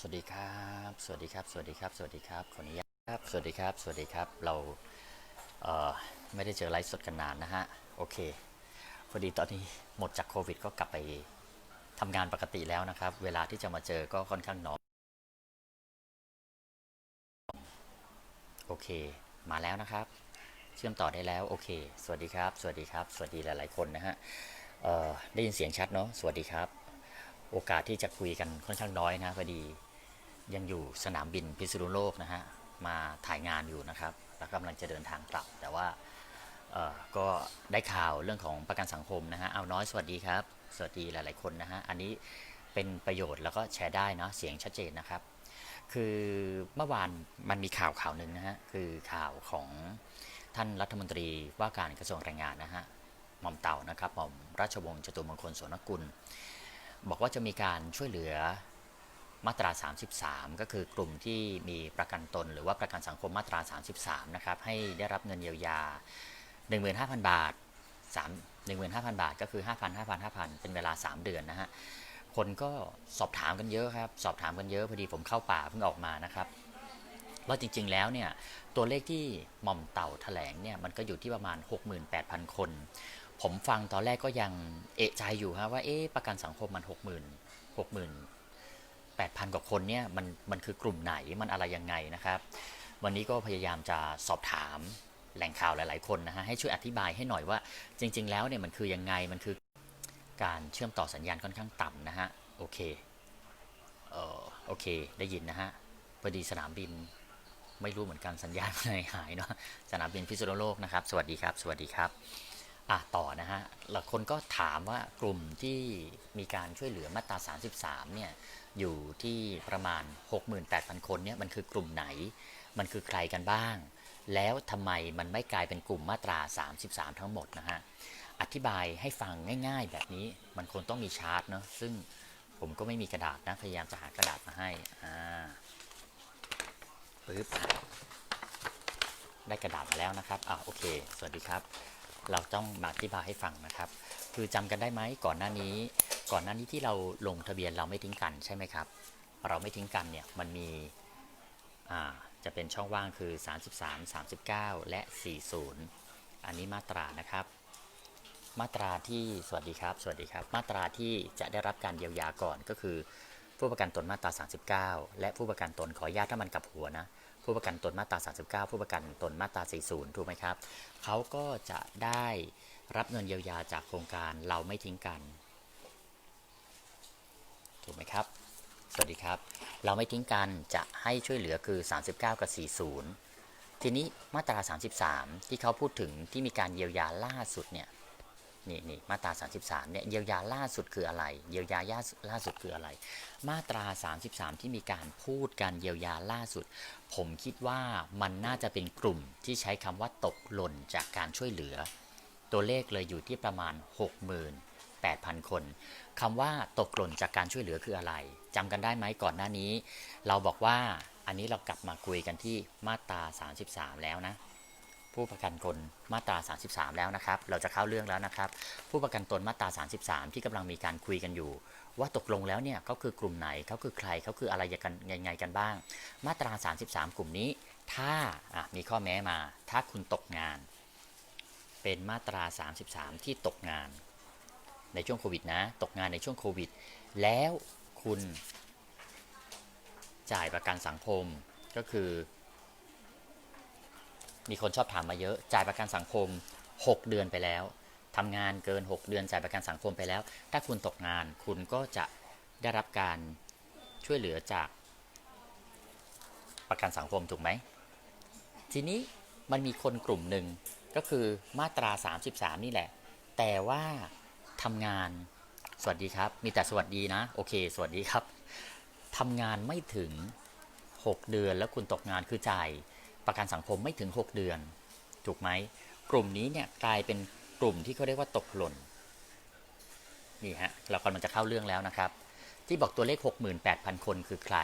สวัสดีครับ สวัสดีครับ สวัสดีครับ สวัสดีครับ ขออนุญาตครับ สวัสดีครับ สวัสดีครับ เราเอ่อไม่ได้เจอไลฟ์สดกันนานนะฮะ โอเค พอดีตอนนี้หมดจากโควิดก็กลับไปทำงานปกติแล้วนะครับ เวลาที่จะมาเจอก็ค่อนข้างน้อย โอเค มาแล้วนะครับ เชื่อมต่อได้แล้ว โอเค สวัสดีครับ สวัสดีครับ สวัสดีหลาย ๆ คนนะฮะเอ่อได้ยินเสียงชัดเนาะ สวัสดีครับโอกาสที่จะคุยกันค่อนข้างน้อยนะพอดี ยังอยู่สนามบินพิษณุโลกนะฮะมาถ่ายงานอยู่นะครับ แล้วกำลังจะเดินทางกลับ แต่ว่าก็ได้ข่าวเรื่องของประกันสังคมนะฮะเอาน้อยสวัสดีครับ สวัสดีหลาย ๆ คนนะฮะอันนี้เป็นประโยชน์แล้วก็แชร์ได้เนาะเสียงชัดเจนนะครับ คือเมื่อวานมันมีข่าวข่าวหนึ่งนะฮะคือข่าวของท่านรัฐมนตรีว่าการกระทรวงแรงงานนะฮะหม่อมเต่านะครับหม่อมราชวงศ์จตุมงคลโสนกุล บอกว่าจะมีการช่วยเหลือ มาตรา 33 ก็คือกลุ่มที่มีประกันตน หรือว่าประกันสังคมมาตรา 33 นะครับ ให้ได้รับเงินเยียวยา 15,000 บาท3 15,000 บาท ก็คือ 5,000 5,000 5,000 เป็นเวลา 3 เดือนนะฮะ คนก็สอบถามกันเยอะครับ สอบถามกันเยอะ พอดีผมเข้าป่าเพิ่งออกมานะครับ ว่าจริงๆ แล้วเนี่ย ตัวเลขที่หม่อมเต่าแถลงเนี่ย มันก็อยู่ที่ประมาณ 68,000 คน ผมฟังตอนแรกก็ยังเอะใจอยู่ฮะว่า เอ๊ะ ประกันสังคมมัน 60,000 60,000 8,000 กว่าคนเนี่ยมันมันคือกลุ่มไหนมันอะไรยังไงนะครับ วันนี้ก็พยายามจะสอบถามแหล่งข่าวหลาย ๆ คนนะฮะให้ช่วยอธิบายให้หน่อยว่า จริง ๆ แล้วเนี่ยมันคือยังไงมันคือการเชื่อมต่อสัญญาณค่อนข้างต่ำนะฮะโอเคเออโอเคได้ยินนะฮะพอดีสนามบินไม่รู้เหมือนกันสัญญาณอะไรหายเนาะสนามบินพิษณุโลกนะครับ สวัสดีครับ สวัสดีครับอะต่อนะฮะหลายคนก็ถามว่ากลุ่มที่มีการช่วยเหลือมาตรา 33 เนี่ย อยู่ที่ประมาณ 68,000 คนเนี่ยมันคือกลุ่มไหน มันคือใครกันบ้าง แล้วทำไมมันไม่กลายเป็นกลุ่มมาตรา 33 ทั้งหมดนะฮะ อธิบายให้ฟังง่าย ๆ แบบนี้มันควรต้องมีชาร์ตเนาะซึ่งผมก็ไม่มีกระดาษนะ พยายามจะหากระดาษมาให้ อ่าปึ๊บได้กระดาษมาแล้วนะครับอ่าโอเค สวัสดีครับ เราต้องมาอธิบายให้ฟังนะครับ คือจำกันได้ไหมก่อนหน้านี้ ก่อนหน้านี้ที่เราลงทะเบียนเราไม่ทิ้งกันใช่ไหมครับ เราไม่ทิ้งกันเนี่ยมันมีจะเป็นช่องว่างคือ 33 39 และ 40 อันนี้มาตรานะครับ มาตราที่สวัสดีครับ สวัสดีครับ มาตราที่จะได้รับการเยียวยาก่อนก็คือ ผู้ประกันตนมาตรา 39 และผู้ประกันตนขอญาตถ้ามันกลับหัวนะผู้ประกันตนมาตรา 39 ผู้ประกันตนมาตรา 40 ถูกไหมครับ เขาก็จะได้รับเงินเยียวยาจากโครงการเราไม่ทิ้งกัน ถูกไหมครับ สวัสดีครับ เราไม่ทิ้งกันจะให้ช่วยเหลือคือ 39 กับ 40 ทีนี้มาตรา 33 ที่เขาพูดถึงที่มีการเยียวยาล่าสุดเนี่ยนี่นี่มาตรา 33 เนี่ยเยียวยาล่าสุดคืออะไร เยียวยาล่าสุดคืออะไร มาตรา 33 ที่มีการพูดการเยียวยาล่าสุด ผมคิดว่ามันน่าจะเป็นกลุ่มที่ใช้คำว่าตกหล่นจากการช่วยเหลือ ตัวเลขเลยอยู่ที่ประมาณ 8,000 คนคำว่าตกหล่นจากการช่วยเหลือคืออะไรจำกันได้ไหมก่อนหน้านี้ เราบอกว่าอันนี้เรากลับมาคุยกันที่มาตรา 33 แล้วนะ ผู้ประกันตนมาตรา 33 แล้วนะครับ เราจะเข้าเรื่องแล้วนะครับ ผู้ประกันตนมาตรา 33 ที่กำลังมีการคุยกันอยู่ ว่าตกลงแล้วเนี่ยเขาคือกลุ่มไหนเขาคือใครเขาคืออะไรกันยังไงกันบ้าง มาตรา 33 กลุ่มนี้ ถ้ามีข้อแม้มา ถ้าคุณตกงาน เป็นมาตรา 33 ที่ตกงาน ในช่วงโควิดนะ ตกงานในช่วงโควิด แล้วคุณจ่ายประกันสังคมก็คือ มีคนชอบถามมาเยอะ จ่ายประกันสังคม 6 เดือนไปแล้วทำงานเกิน 6 เดือนจ่ายประกันสังคมไปแล้ว ถ้าคุณตกงานคุณก็จะได้รับการช่วยเหลือจากประกันสังคมถูกไหม ทีนี้มันมีคนกลุ่มหนึ่งก็คือมาตรา 33 นี่แหละ แต่ว่า ทำงาน สวัสดีครับ มีแต่สวัสดีนะ โอเค สวัสดีครับทำงานไม่ถึง 6 เดือนแล้วคุณตกงานคือจ่ายประกันสังคมไม่ถึง 6 เดือน ถูกไหม กลุ่มนี้เนี่ยกลายเป็นกลุ่มที่เขาเรียกว่าตกหล่น นี่ฮะ เรากำลังจะเข้าเรื่องแล้วนะครับ ที่บอกตัวเลข 68,000 คนคือใคร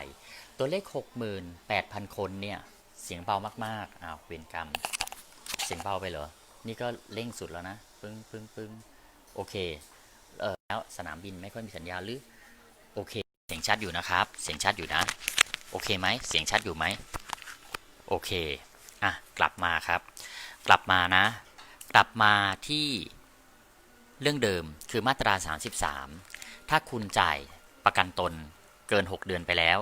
ตัวเลข 68,000 คนเนี่ย เสียงเบามากๆ อ้าวเวรกรรม เสียงเบาไปเหรอ นี่ก็เร่งสุดแล้วนะ ปึ้งปึ้งปึ้ง โอเคเออแล้วสนามบินไม่ค่อยมีสัญญาณหรือโอเค เสียงชัดอยู่นะครับ เสียงชัดอยู่นะ โอเคไหมเสียงชัดอยู่ไหมโอเคอะกลับมาครับ กลับมานะ กลับมาที่เรื่องเดิมคือมาตรา 33 ถ้าคุณจ่ายประกันตนเกิน 6 เดือนไปแล้ว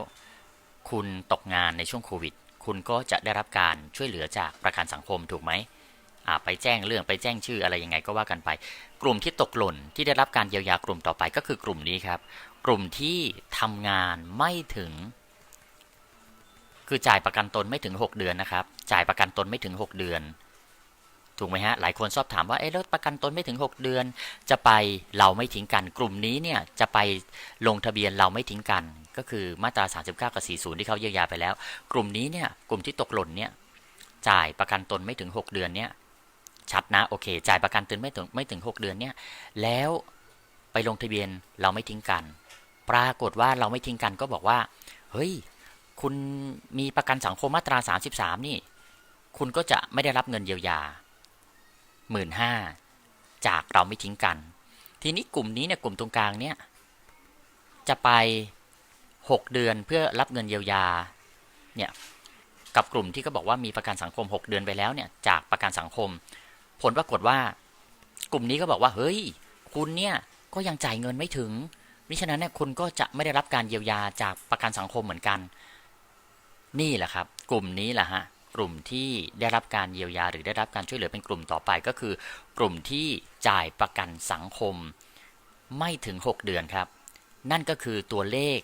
คุณตกงานในช่วงโควิด คุณก็จะได้รับการช่วยเหลือจากประกันสังคมถูกไหม ไปแจ้งเรื่องไปแจ้งชื่ออะไรยังไงก็ว่ากันไป กลุ่มที่ตกหล่นที่ได้รับการเยียวยากลุ่มต่อไปก็คือกลุ่มนี้ครับ กลุ่มที่ทำงานไม่ถึง คือจ่ายประกันตนไม่ถึง 6 เดือนนะครับ จ่ายประกันตนไม่ถึง 6 เดือน ถูกไหมฮะ หลายคนชอบถามว่า เอ๊ะแล้วประกันตนไม่ถึง 6 เดือน จะไปเราไม่ทิ้งกัน กลุ่มนี้เนี่ยจะไปลงทะเบียนเราไม่ทิ้งกัน ก็คือมาตรา 39 กับ 40 ที่เขาเยียวยาไปแล้ว กลุ่มนี้เนี่ย กลุ่มที่ตกหล่นเนี่ย จ่ายประกันตนไม่ถึง 6 เดือนเนี่ย ชัดนะโอเค จ่ายประกันตนไม่ถึงไม่ถึง 6 เดือนเนี่ยแล้วไปลงทะเบียนเราไม่ทิ้งกัน ปรากฏว่าเราไม่ทิ้งกันก็บอกว่า เฮ้ย คุณมีประกันสังคมมาตรา 33 นี่ คุณก็จะไม่ได้รับเงินเยียวยาหมื่นห้าจากเราไม่ทิ้งกัน ทีนี้กลุ่มนี้เนี่ยกลุ่มตรงกลางเนี่ยจะไป 6 เดือนเพื่อรับเงินเยียวยาเนี่ยกับกลุ่มที่ก็บอกว่ามีประกันสังคม 6 เดือนไปแล้วเนี่ยจากประกันสังคม ผลปรากฏว่า กลุ่มนี้ก็บอกว่า เฮ้ย คุณเนี่ยก็ยังจ่ายเงินไม่ถึงมิฉะนั้นเนี่ยคุณก็จะไม่ได้รับการเยียวยาจากประกันสังคมเหมือนกัน นี่แหละครับ กลุ่มนี้แหละฮะกลุ่มที่ได้รับการเยียวยาหรือได้รับการช่วยเหลือเป็นกลุ่มต่อไปก็คือ กลุ่มที่จ่ายประกันสังคม ไม่ถึง 6 เดือนครับ นั่นก็คือตัวเลข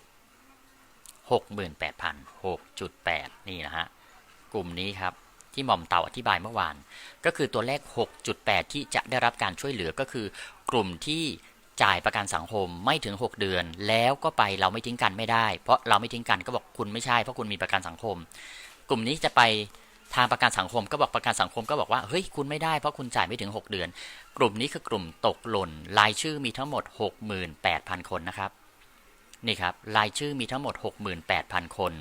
68,000 6.8 นี่นะฮะกลุ่มนี้ครับ ที่หม่อมเต่าอธิบายเมื่อวาน ก็คือตัวเลข 6.8 ที่จะได้รับการช่วยเหลือก็คือกลุ่มที่จ่ายประกันสังคมไม่ถึง 6 เดือน แล้วก็ไปเราไม่ทิ้งกันไม่ได้ เพราะเราไม่ทิ้งกันก็บอกคุณไม่ใช่เพราะคุณมีประกันสังคม กลุ่มนี้จะไปทางประกันสังคมก็บอกประกันสังคมก็บอกว่าเฮ้ยคุณไม่ได้เพราะคุณจ่ายไม่ถึง 6 เดือน กลุ่มนี้คือกลุ่มตกหล่นรายชื่อมีทั้งหมด 68,000 คนนะครับนี่ครับรายชื่อมีทั้งหมด 68,000 คน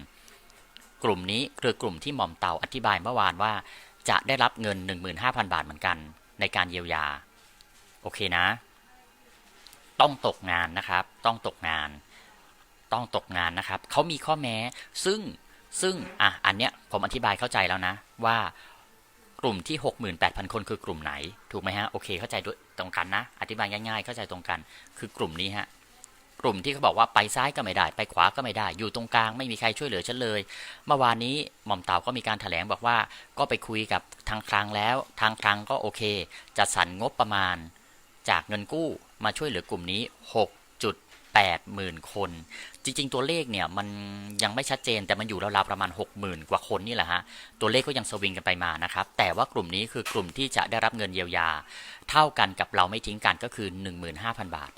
กลุ่มนี้คือกลุ่มที่หม่อมเต่าอธิบายเมื่อวานว่า จะได้รับเงิน 15,000 บาทเหมือนกันในการเยียวยา โอเคนะ ต้องตกงานนะครับ ต้องตกงาน ต้องตกงานนะครับ เขามีข้อแม้ ซึ่ง ซึ่ง อะ อันเนี้ยผมอธิบายเข้าใจแล้วนะ ว่ากลุ่มที่ 68,000 คนคือกลุ่มไหน ถูกไหมฮะ โอเค เข้าใจตรงกันนะ อธิบายง่ายๆ เข้าใจตรงกัน คือกลุ่มนี้ฮะ กลุ่มที่เขาบอกว่าไปซ้ายก็ไม่ได้ ไปขวาก็ไม่ได้ อยู่ตรงกลางไม่มีใครช่วยเหลือฉันเลย เมื่อวานนี้หม่อมเต่าก็มีการถแถลงบอกว่าก็ไปคุยกับทางคลังแล้ว ทางคลังก็โอเค จัดสรรงบประมาณ จากเงินกู้มาช่วยเหลือกลุ่มนี้ 6.8หมื่นคน จริง ๆ ตัวเลขเนี่ยมันยังไม่ชัดเจนแต่มันอยู่ราวๆประมาณ 60,000 กว่าคนนี่แหละฮะ ตัวเลขก็ยังสวิงกันไปมานะครับ แต่ว่ากลุ่มนี้คือกลุ่มที่จะได้รับเงินเยียวยา เท่ากันกับเราไม่ทิ้งกันก็คือ 15,000 บาท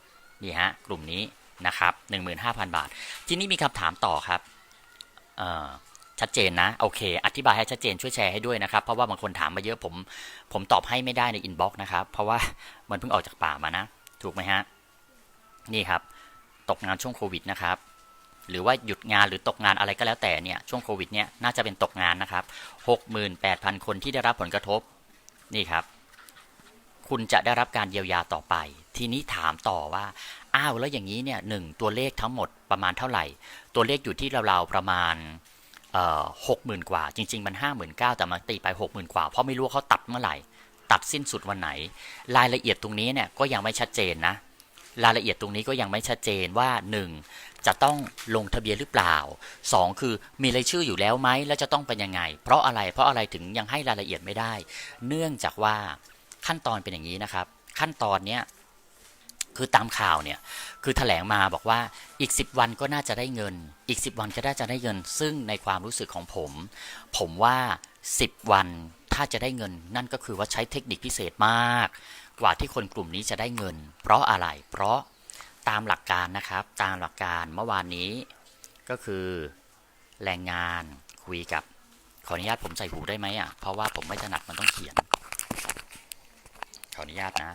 นี่ฮะ กลุ่มนี้ นะครับ15,000 บาท ทีนี้มีคำถามต่อครับชัดเจนนะโอเค อธิบายให้ชัดเจนช่วยแชร์ให้ด้วยนะครับ เพราะว่าบางคนถามมาเยอะผมผมตอบให้ไม่ได้ในอินบ็อกซ์นะครับ เพราะว่ามันเพิ่งออกจากป่ามานะ ถูกไหมฮะ นี่ครับ ตกงานช่วงโควิดนะครับ หรือว่าหยุดงานหรือตกงานอะไรก็แล้วแต่เนี่ย ช่วงโควิดเนี่ยน่าจะเป็นตกงานนะครับ 68,000 คนที่ได้รับผลกระทบ นี่ครับ คุณจะได้รับการเยียวยาต่อไป ทีนี้ถามต่อว่า อ้าวแล้วอย่างนี้เนี่ยหนึ่งตัวเลขทั้งหมดประมาณเท่าไหร่ ตัวเลขอยู่ที่ราวๆประมาณหกหมื่นกว่า จริง ๆ มันห้าหมื่นเก้าแต่มาตีไปหกหมื่นกว่า เพราะไม่รู้เขาตัดเมื่อไหร่ ตัดสิ้นสุดวันไหน รายละเอียดตรงนี้เนี่ยก็ยังไม่ชัดเจนนะ รายละเอียดตรงนี้ก็ยังไม่ชัดเจนว่า 1. จะต้องลงทะเบียนหรือเปล่า 2. คือมีรายชื่ออยู่แล้วไหมแล้วจะต้องเป็นยังไง เพราะอะไรเพราะอะไรถึงยังให้รายละเอียดไม่ได้ เนื่องจากว่าขั้นตอนเป็นอย่างนี้นะครับ ขั้นตอนเนี้ย คือตามข่าวเนี่ยคือแถลงมาบอกว่าอีก 10 วันก็น่าจะได้เงิน อีก 10 วันก็น่าจะได้เงิน ซึ่งในความรู้สึกของผม ผมว่า 10 วันถ้าจะได้เงิน นั่นก็คือว่าใช้เทคนิคพิเศษมาก กว่าที่คนกลุ่มนี้จะได้เงิน เพราะอะไรเพราะตามหลักการนะครับ ตามหลักการเมื่อวานนี้ก็คือแรงงานคุยกับขออนุญาตผมใส่หูได้ไหมอะ เพราะว่าผมไม่ถนัดมันต้องเขียน ขออนุญาตนะ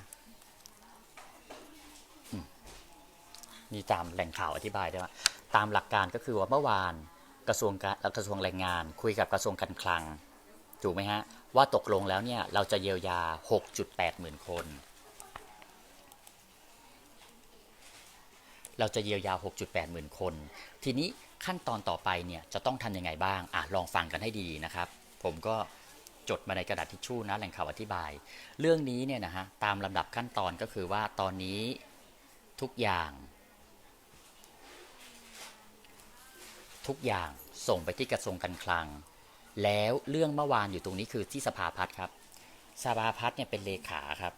นี่ตามแหล่งข่าวอธิบายได้ว่าตามหลักการก็คือว่าเมื่อวานกระทรวงการกระทรวงแรงงาน คุยกับกระทรวงการคลังถูกไหมฮะ ว่าตกลงแล้วเนี่ย เราจะเยียวยา 6.8 หมื่นคน เราจะเยียวยา 6.8 หมื่นคน ทีนี้ขั้นตอนต่อไปเนี่ย จะต้องทำยังไงบ้างอะลองฟังกันให้ดีนะครับ ผมก็จดมาในกระดาษทิชชู่นะแหล่งข่าวอธิบาย เรื่องนี้เนี่ยนะฮะ ตามลำดับขั้นตอนก็คือว่าตอนนี้ทุกอย่าง ทุกอย่างส่งไปที่กระทรวงการคลัง แล้วเรื่องเมื่อวานอยู่ตรงนี้คือที่สภาพัฒน์ครับ สภาพัฒน์เนี่ยเป็นเลขาครับ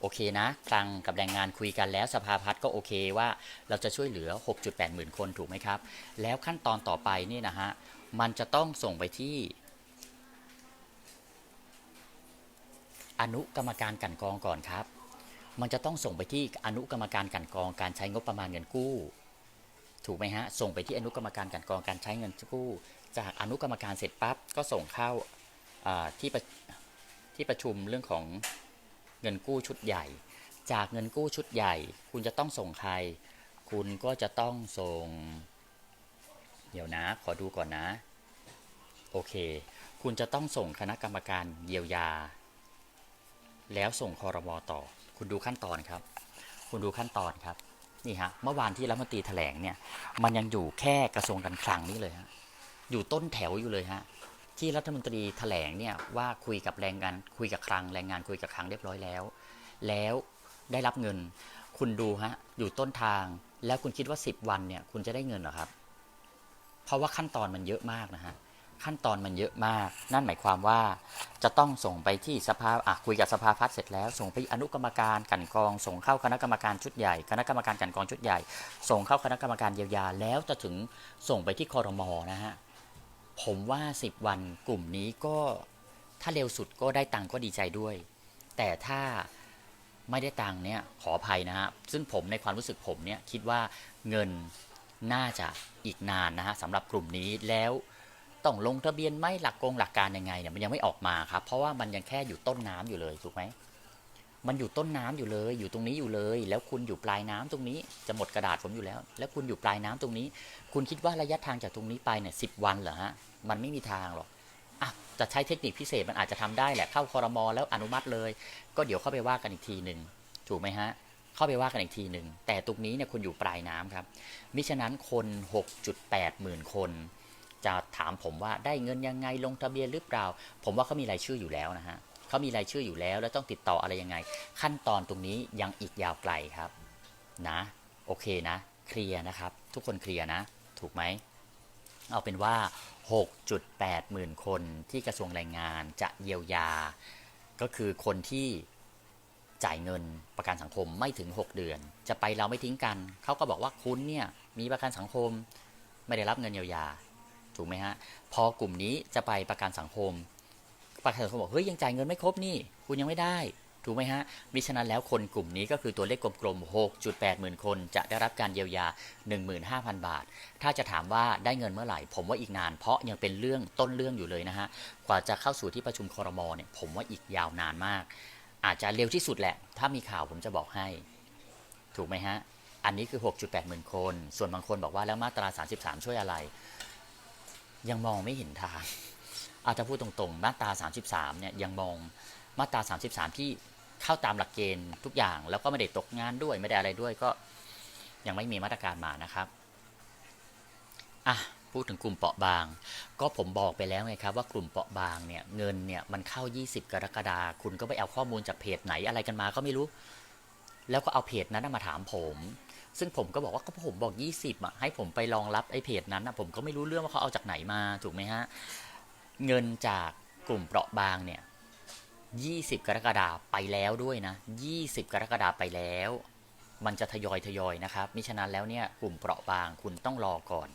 โอเคนะคลังกับแรงงานคุยกันแล้วสภาพัฒน์ก็โอเคว่าเราจะช่วยเหลือ 6.8 หมื่นคนถูกไหมครับ แล้วขั้นตอนต่อไปนี่นะฮะ มันจะต้องส่งไปที่ อนุกรรมการกันกองก่อนครับ มันจะต้องส่งไปที่อนุกรรมการกันกองการใช้งบประมาณเงินกู้ ถูกไหมฮะ ส่งไปที่อนุกรรมการกันกองการใช้เงินกู้ จากอนุกรรมการเสร็จปั๊บก็ส่งเข้าอ่าที่ประที่ประชุมเรื่องของเงินกู้ชุดใหญ่ จากเงินกู้ชุดใหญ่ คุณจะต้องส่งใคร คุณก็จะต้องส่ง เดี๋ยวนะ ขอดูก่อนนะ โอเค คุณจะต้องส่งคณะกรรมการเยียวยา แล้วส่งคอรมอต่อ คุณดูขั้นตอนครับ คุณดูขั้นตอนครับ นี่ฮะเมื่อวานที่รัฐมนตรีแถลงเนี่ยมันยังอยู่แค่กระทรวงการคลังนี่เลยฮะอยู่ต้นแถวอยู่เลยฮะที่รัฐมนตรีแถลงเนี่ยว่าคุยกับแรงงานคุยกับคลังแรงงานคุยกับคลังเรียบร้อยแล้ว แล้วได้รับเงิน คุณดูฮะอยู่ต้นทาง แล้วคุณคิดว่า 10 วันเนี่ยคุณจะได้เงินเหรอครับ เพราะว่าขั้นตอนมันเยอะมากนะฮะ ขั้นตอนมันเยอะมาก นั่นหมายความว่าจะต้องส่งไปที่สภาอะคุยกับสภาพัฒน์เสร็จแล้ว ส่งไปอนุกรรมการกันกรอง ส่งเข้าคณะกรรมการชุดใหญ่ คณะกรรมการกันกรองชุดใหญ่ ส่งเข้าคณะกรรมการเยียวยา แล้วจะถึงส่งไปที่คอรมอนะฮะ ผมว่า 10 วันกลุ่มนี้ก็ถ้าเร็วสุดก็ได้ตังก็ดีใจด้วย แต่ถ้าไม่ได้ตังเนี่ยขออภัยนะฮะ ซึ่งผมในความรู้สึกผมเนี่ยคิดว่าเงินน่าจะอีกนานนะฮะสำหรับกลุ่มนี้แล้ว ต้องลงทะเบียนไหมหลักกงหลักการยังไงเนี่ยมันยังไม่ออกมาครับ เพราะว่ามันยังแค่อยู่ต้นน้ำอยู่เลยถูกไหมมันอยู่ต้นน้ำอยู่เลย อยู่ตรงนี้อยู่เลย แล้วคุณอยู่ปลายน้ำตรงนี้จะหมดกระดาษผมอยู่แล้ว แล้วคุณอยู่ปลายน้ำตรงนี้ คุณคิดว่าระยะทางจากตรงนี้ไปเนี่ยสิวันเหรอฮะมันไม่มีทางหรอกอะจะใช้เทคนิคพิเศษมันอาจจะทำได้แหละเข้าคอรมอแล้วอนุมัติเลย ก็เดี๋ยวเข้าไปว่ากันอีกทีหนึ่งถูกไหมฮะเข้าไปว่ากันอีกทีหนึ่งแต่ตรงนี้เนี่ยคุณอยู่ปลายน้ำครับมิฉะนั้นคน 6.8หมื่นคน จะถามผมว่าได้เงินยังไงลงทะเบียนหรือเปล่า ผมว่าเขามีรายชื่ออยู่แล้วนะฮะเขามีรายชื่ออยู่แล้ว แล้วต้องติดต่ออะไรยังไง ขั้นตอนตรงนี้ยังอีกยาวไกลครับนะโอเคนะเคลียร์นะครับ ทุกคนเคลียร์นะ ถูกไหมเอาเป็นว่า 6.8 หมื่นคนที่กระทรวงแรงงานจะเยียวยา ก็คือคนที่จ่ายเงินประกันสังคมไม่ถึง 6 เดือน จะไปเราไม่ทิ้งกัน เขาก็บอกว่าคุณเนี่ยมีประกันสังคมไม่ได้รับเงินเยียวยา ถูกไหมฮะ พอกลุ่มนี้จะไปประกันสังคม ประกันสังคมบอกเฮ้ยยังจ่ายเงินไม่ครบนี่ คุณยังไม่ได้ ถูกไหมฮะ มิฉะนั้นแล้วคนกลุ่มนี้ก็คือตัวเลขกลมๆ 6.8หมื่นคน จะได้รับการเยียวยา 15,000 บาท ถ้าจะถามว่าได้เงินเมื่อไหร่ ผมว่าอีกนาน เพราะยังเป็นเรื่องต้นเรื่องอยู่เลยนะฮะ กว่าจะเข้าสู่ที่ประชุมคอรมอเนี่ย ผมว่าอีกยาวนานมาก อาจจะเร็วที่สุดแหละ ถ้ามีข่าวผมจะบอกให้ ถูกไหมฮะ อันนี้คือ 6.8หมื่นคน ส่วนบางคนบอกว่าแล้วมาตรา 33 ช่วยอะไร ยังมองไม่เห็นทาง อาจจะพูดตรงๆ มาตรา 33 เนี่ยยังมองมาตรา 33 ที่เข้าตามหลักเกณฑ์ทุกอย่าง แล้วก็ไม่ได้ตกงานด้วยไม่ได้อะไรด้วยก็ยังไม่มีมาตรการมานะครับ อะพูดถึงกลุ่มเปราะบาง ก็ผมบอกไปแล้วไงครับว่ากลุ่มเปราะบางเนี่ยเงินเนี่ยมันเข้า 20 กรกฎาคมคุณก็ไปเอาข้อมูลจากเพจไหนอะไรกันมาก็ไม่รู้ แล้วก็เอาเพจนั้นมาถามผม ซึ่งผมก็บอกว่าก็ผมบอก 20อะให้ผมไปรองรับไอ้เพจนั้นนะผมก็ไม่รู้เรื่องว่าเขาเอาจากไหนมาถูกไหมฮะ เงินจากกลุ่มเปราะบางเนี่ย 20 กรกฎาไปแล้วด้วยนะ 20 กรกฎาไปแล้ว มันจะทยอยทยอยนะครับ มิฉะนั้นแล้วเนี่ยกลุ่มเปราะบางคุณต้องรอก่อน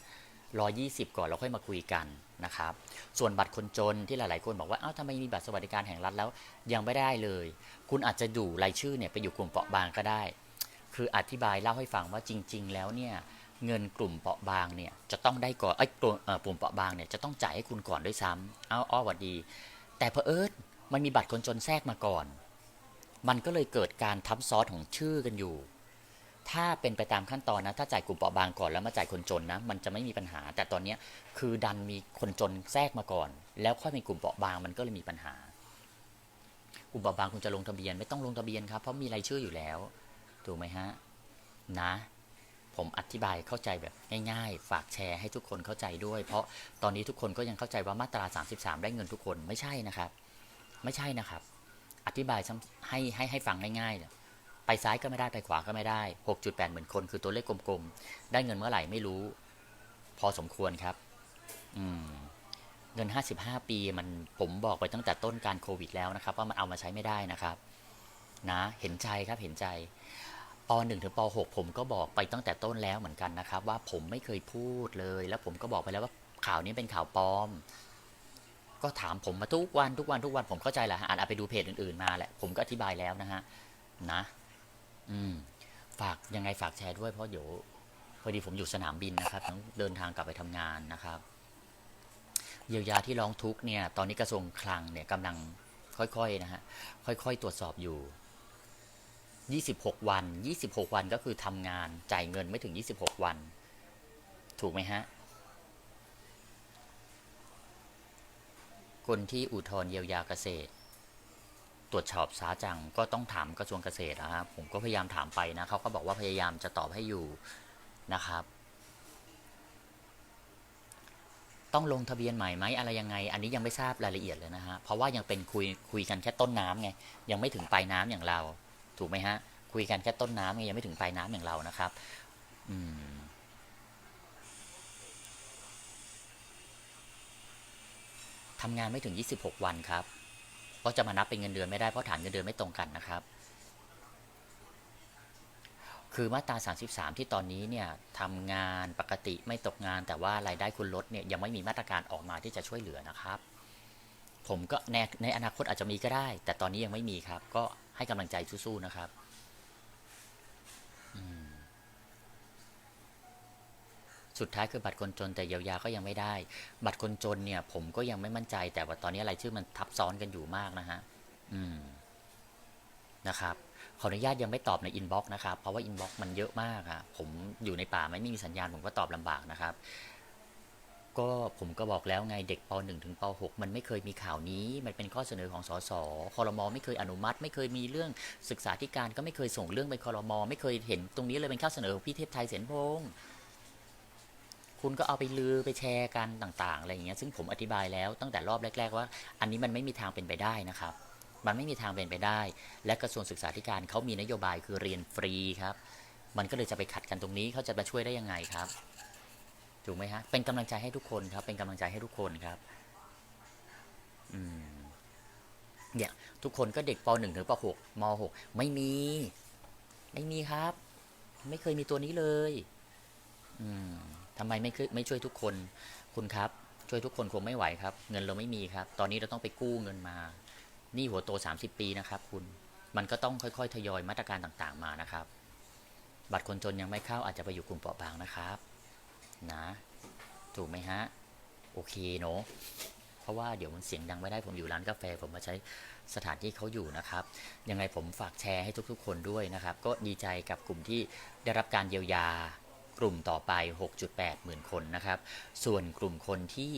รอ 20 ก่อนแล้วค่อยมาคุยกันนะครับ ส่วนบัตรคนจนที่หลาย ๆ คนบอกว่า เอ้าทำไมมีบัตรสวัสดิการแห่งรัฐแล้วยังไม่ได้เลย คุณอาจจะดูรายชื่อเนี่ยไปอยู่กลุ่มเปราะบางก็ได้ คืออธิบายเล่าให้ฟังว่าจริง ๆ แล้วเนี่ยเงินกลุ่มเปราะบางเนี่ยจะต้องได้ก่อนไอ้กลุ่มเอ่อกลุ่มเปราะบางเนี่ยจะต้องจ่ายให้คุณก่อนด้วยซ้ำเอาอ้อหวัดดี แต่เพอเอิญมันมีบัตรคนจนแทรกมาก่อน มันก็เลยเกิดการทับซ้อนของชื่อกันอยู่ ถ้าเป็นไปตามขั้นตอนนะถ้าจ่ายกลุ่มเปราะบางก่อนแล้วมาจ่ายคนจนนะมันจะไม่มีปัญหา แต่ตอนนี้คือดันมีคนจนแทรกมาก่อน แล้วค่อยมีกลุ่มเปราะบางมันก็เลยมีปัญหากลุ่มเปราะบางคุณจะลงทะเบียนไม่ต้องลงทะเบียนครับเพราะมีรายชื่ออยู่แล้ว ถูกไหมฮะนะ ผมอธิบายเข้าใจแบบง่ายๆ ฝากแชร์ให้ทุกคนเข้าใจด้วย เพราะตอนนี้ทุกคนก็ยังเข้าใจว่ามาตรา 33 ได้เงินทุกคนไม่ใช่นะครับ ไม่ใช่นะครับ อธิบายซ้ให้ให้ให้ฟังง่ายๆเนี่ยไปซ้ายก็ไม่ได้ไปขวาก็ไม่ได้ 6.8หมื่นคนคือตัวเลขกลมๆ ได้เงินเมื่อไหร่ไม่รู้ พอสมควรครับ อืมเงิน 55 ปีมันผมบอกไปตั้งแต่ต้นการโควิดแล้วนะครับ ว่ามันเอามาใช้ไม่ได้นะครับ นะ เห็นใจครับเห็นใจ ป .1 ถึงป .6 ผมก็บอกไปตั้งแต่ต้นแล้วเหมือนกันนะครับ ว่าผมไม่เคยพูดเลย แล้วผมก็บอกไปแล้วว่าข่าวนี้เป็นข่าวปลอม ก็ถามผมมาทุกวันทุกวันทุกวันผมเข้าใจแหละฮะอ่านเอาไปดูเพจอื่นๆมาแหละผมก็อธิบายแล้วนะฮะนะ อืม ฝากยังไงฝากแชร์ด้วยเพราะเดี๋ยวพอดีผมอยู่สนามบินนะครับต้องเดินทางกลับไปทำงานนะครับเยียวยาที่ร้องทุกข์เนี่ยตอนนี้กระทรวงคลังเนี่ยกำลังค่อยๆนะฮะค่อย ๆ ตรวจสอบอยู่ 26 วัน 26 วันก็คือทำงานจ่ายเงินไม่ถึง 26 วัน ถูกไหมฮะ คนที่อุทธรณ์เยียวยาเกษตร ตรวจสอบสาจังก็ต้องถามกระทรวงเกษตรนะครับ ผมก็พยายามถามไปนะเขาก็บอกว่าพยายามจะตอบให้อยู่นะครับ ต้องลงทะเบียนใหม่ไหมอะไรยังไง อันนี้ยังไม่ทราบรายละเอียดเลยนะฮะ เพราะว่ายังเป็นคุยคุยกันแค่ต้นน้ำไง ยังไม่ถึงปลายน้ำอย่างเรา ถูกไหมฮะ คุยกันแค่ต้นน้ำไงยังไม่ถึงปลายน้ำอย่างเรานะครับ อืมทำงานไม่ถึง 26 วันครับ ก็จะมานับเป็นเงินเดือนไม่ได้เพราะฐานเงินเดือนไม่ตรงกันนะครับ คือมาตรา 33 ที่ตอนนี้เนี่ยทำงานปกติไม่ตกงานแต่ว่ารายได้คุณลดเนี่ยยังไม่มีมาตรการออกมาที่จะช่วยเหลือนะครับ ผมก็ในในอนาคตอาจจะมีก็ได้ แต่ตอนนี้ยังไม่มีครับ ก็ให้กำลังใจสู้ๆนะครับสุดท้ายคือบัตรคนจนแต่เยียวยาก็ยังไม่ได้ บัตรคนจนเนี่ย ผมก็ยังไม่มั่นใจ แต่ว่าตอนนี้รายชื่อมันทับซ้อนกันอยู่มากนะฮะอืมนะครับขออนุญาตยังไม่ตอบในอินบ็อกซ์นะครับ เพราะว่าอินบ็อกซ์มันเยอะมากอะผมอยู่ในป่าไม่มีสัญญาณผมก็ตอบลำบากนะครับ ก็ผมก็บอกแล้วไงเด็กป .1 ถึงป .6 มันไม่เคยมีข่าวนี้ มันเป็นข้อเสนอของสสคอรมอไม่เคยอนุมัติ ไม่เคยมีเรื่องศึกษาธิการก็ไม่เคยส่งเรื่องไปคอรมอไม่เคยเห็นตรงนี้เลยเป็นข้อเสนอของพี่เทพไทยเสนพงษ์คุณก็เอาไปลือไปแชร์กันต่างๆอะไรอย่างเงี้ยซึ่งผมอธิบายแล้วตั้งแต่รอบแรก ๆ ว่า อันนี้มันไม่มีทางเป็นไปได้นะครับ มันไม่มีทางเป็นไปได้ และกระทรวงศึกษาธิการเขามีนโยบายคือเรียนฟรีครับ มันก็เลยจะไปขัดกันตรงนี้เขาจะมาช่วยได้ยังไงครับ ถูกไหมฮะ เป็นกำลังใจให้ทุกคนครับ เป็นกำลังใจให้ทุกคนครับอืมเนี่ยทุกคนก็เด็กป .1 ถึงป .6 ม .6 ไม่มี ไม่มีครับ ไม่เคยมีตัวนี้เลย อืมทำไมไม่คือไม่ช่วยทุกคนคุณครับ ช่วยทุกคนคงไม่ไหวครับ เงินเราไม่มีครับ ตอนนี้เราต้องไปกู้เงินมา นี่หัวโต 30 ปีนะครับ คุณมันก็ต้องค่อยๆ ทยอยมาตรการต่างๆมานะครับ บัตรคนจนยังไม่เข้าอาจจะไปอยู่กลุ่มเปราะบางนะครับ นะ ถูกไหมฮะ โอเคเนาะเพราะว่าเดี๋ยวมันเสียงดังไม่ได้ผมอยู่ร้านกาแฟ ผมมาใช้สถานที่เขาอยู่นะครับ ยังไงผมฝากแชร์ให้ทุกๆ คนด้วยนะครับ ก็ดีใจกับกลุ่มที่ได้รับการเยียวยากลุ่มต่อไป 6.8 หมื่นคนนะครับ ส่วนกลุ่มคนที่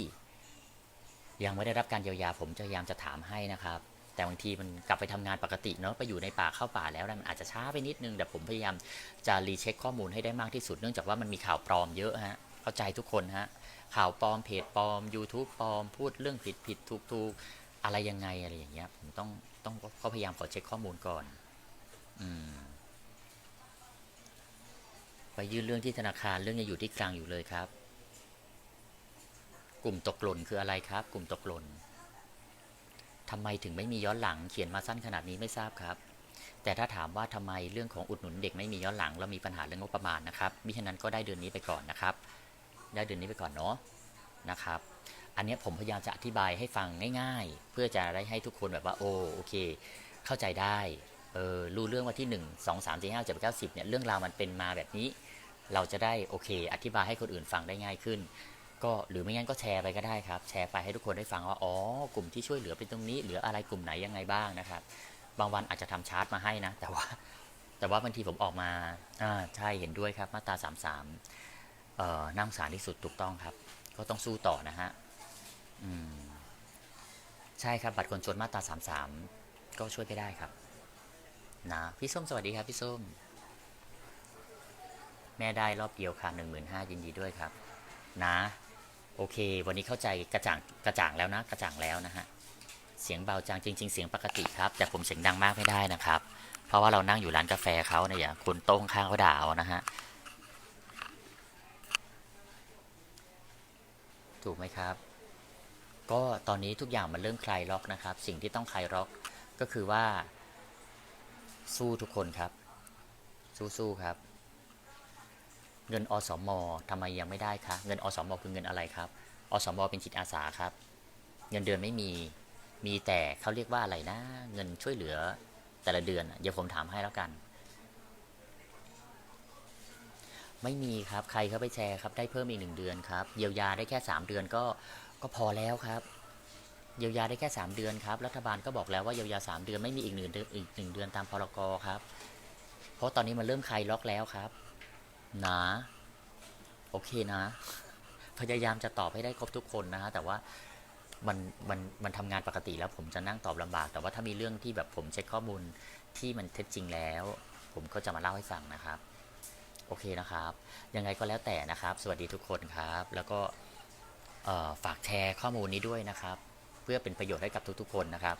ยังไม่ได้รับการเยียวยาผมจะพยายามจะถามให้นะครับ แต่บางทีมันกลับไปทำงานปกติเนาะไปอยู่ในป่าเข้าป่าแล้วมันอาจจะช้าไปนิดนึงแต่ผมพยายามจะรีเช็คข้อมูลให้ได้มากที่สุดเนื่องจากว่ามันมีข่าวปลอมเยอะฮะ เข้าใจทุกคนฮะข่าวปลอมเพจปลอม YouTube ปลอม พูดเรื่องผิดผิดถูกถูกอะไรยังไงอะไรอย่างเงี้ยผมต้องต้องก็พยายามขอเช็คข้อมูลก่อนอืมไปยื่นเรื่องที่ธนาคารเรื่องยังอยู่ที่กลางอยู่เลยครับ กลุ่มตกหล่นคืออะไรครับ กลุ่มตกหล่นทำไมถึงไม่มีย้อนหลังเขียนมาสั้นขนาดนี้ไม่ทราบครับ แต่ถ้าถามว่าทำไมเรื่องของอุดหนุนเด็กไม่มีย้อนหลังแล้วมีปัญหาเรื่องงบประมาณนะครับมิฉะนั้นก็ได้เดือนนี้ไปก่อนนะครับ ได้เดือนนี้ไปก่อนเนาะนะครับ อันนี้ผมพยายามจะอธิบายให้ฟังง่ายๆ เพื่อจะได้ให้ทุกคนแบบว่าโอ้โอเค เข้าใจได้เออรู้เรื่องว่าที่ 1 2 3 4 5 7 9 10เนี่ยเรื่องราวมันเป็นมาแบบนี้ เราจะได้โอเค อธิบายให้คนอื่นฟังได้ง่ายขึ้น ก็หรือไม่งั้นก็แชร์ไปก็ได้ครับ แชร์ไปให้ทุกคนได้ฟังว่าอ๋อกลุ่มที่ช่วยเหลือเป็นตรงนี้เหลืออะไรกลุ่มไหนยังไงบ้างนะครับ บางวันอาจจะทำชาร์ตมาให้นะ แต่ว่าแต่ว่าบางทีผมออกมาอ่าใช่เห็นด้วยครับมาตราสามสาม น่าสงสารที่สุดถูกต้องครับ ก็ต้องสู้ต่อนะฮะอืมใช่ครับ บัตรคนจนมาตราสามสามก็ช่วยไปได้ครับนะพี่ส้มสวัสดีครับ พี่ส้ม แม่ได้รอบเดียวค่ะหนึ่งหมื่นห้ายินดีด้วยครับ นะ โอเค วันนี้เข้าใจกระจ่างกระจ่างแล้วนะ กระจ่างแล้วนะฮะเสียงเบาจังจริง ๆ เสียงปกติครับ แต่ผมเสียงดังมากไม่ได้นะครับ เพราะว่าเรานั่งอยู่ร้านกาแฟเขาเนี่ยคุณโต้งข้างเขาด่าเอานะฮะ ถูกไหมครับ ก็ตอนนี้ทุกอย่างมันเริ่มคลายล็อกนะครับ สิ่งที่ต้องคลายล็อกก็คือว่า สู้ทุกคนครับ สู้ๆครับ เงินอสมทำไมยังไม่ได้คะเงินอสมคือเงินอะไรครับ อสมเป็นจิตอาสาครับ เงินเดือนไม่มีมีแต่เขาเรียกว่าอะไรนะ เงินช่วยเหลือแต่ละเดือน เดี๋ยวผมถามให้แล้วกัน ไม่มีครับ ใครเขาไปแชร์ครับ ได้เพิ่มอีกหนึ่งเดือนครับ เยียวยาได้แค่สามเดือนก็ก็พอแล้วครับ เยียวยาได้แค่สามเดือนครับ รัฐบาลก็บอกแล้วว่าเยียวยาสามเดือนไม่มีอีกหนึ่งเดือนอีกหนึ่งเดือนตามพรกครับ เพราะตอนนี้มันเริ่มคลายล็อกแล้วครับนะโอเคนะ พยายามจะตอบให้ได้ครบทุกคนนะฮะแต่ว่ามันมันมันทำงานปกติแล้วผมจะนั่งตอบลำบาก แต่ว่าถ้ามีเรื่องที่แบบผมเช็คข้อมูลที่มันเท็จจริงแล้ว ผมก็จะมาเล่าให้ฟังนะครับ โอเคนะครับ ยังไงก็แล้วแต่นะครับ สวัสดีทุกคนครับ แล้วก็ฝากแชร์ข้อมูลนี้ด้วยนะครับ เพื่อเป็นประโยชน์ให้กับทุกๆ คนนะครับ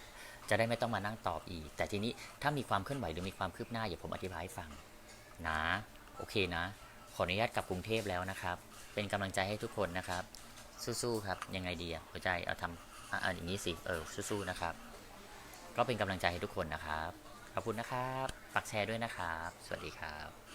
จะได้ไม่ต้องมานั่งตอบอีก แต่ทีนี้ถ้ามีความเคลื่อนไหวหรือมีความคืบหน้าอย่าผมอธิบายให้ฟังนะ โอเคนะ ขออนุญาตกลับกรุงเทพแล้วนะครับ เป็นกำลังใจให้ทุกคนนะครับ สู้ๆครับ ยังไงดีอะหัวใจเอาทำอะอะอย่างนี้สิ เออ สู้ๆนะครับ ก็เป็นกำลังใจให้ทุกคนนะครับ ขอบคุณนะครับ ฝากแชร์ด้วยนะครับ สวัสดีครับ